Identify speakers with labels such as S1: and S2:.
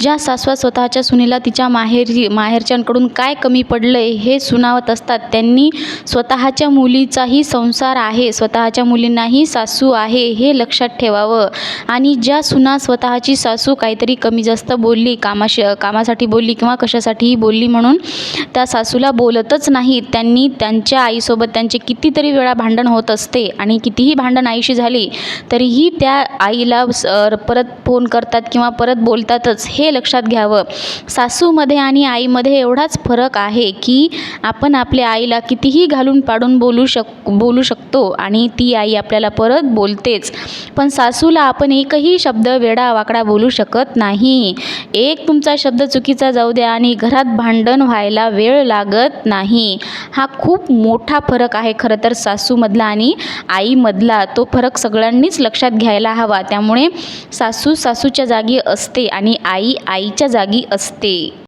S1: ज्या सासवा स्वतःच्या सुनेला तिच्या माहेरी माहेरच्यांकडून काय कमी पडलं आहे हे सुनावत असतात त्यांनी स्वतःच्या मुलीचाही संसार आहे स्वतःच्या मुलींनाही सासू आहे हे लक्षात ठेवावं. आणि ज्या सुना स्वतःची सासू काहीतरी कमी जास्त बोलली कामाशी कामासाठी बोलली किंवा कशासाठीही बोलली म्हणून त्या सासूला बोलतच नाहीत त्यांनी त्यांच्या आईसोबत त्यांचे कितीतरी वेळा भांडण होत असते आणि कितीही भांडण आईशी झाली तरीही त्या आईला परत फोन करतात किंवा परत बोलतातच हे लक्षात घ्यावं. सासूमध्ये आणि आईमध्ये एवढाच फरक आहे की आपण आपल्या आईला कितीही घालून पाडून बोलू शक बोलू शकतो आणि ती आई आपल्याला परत बोलतेच. पण सासूला आपण एकही शब्द वेडा वाकडा बोलू शकत नाही. एक तुमचा शब्द चुकीचा जाऊ द्या आणि घरात भांडण व्हायला वेळ लागत नाही. हा खूप मोठा फरक आहे खरं तर सासूमधला आणि आईमधला. तो फरक सगळ्यांनीच लक्षात घ्यायला हवा. त्यामुळे सासू सासूच्या जागी असते आणि आई आई आईच्या जागी असते.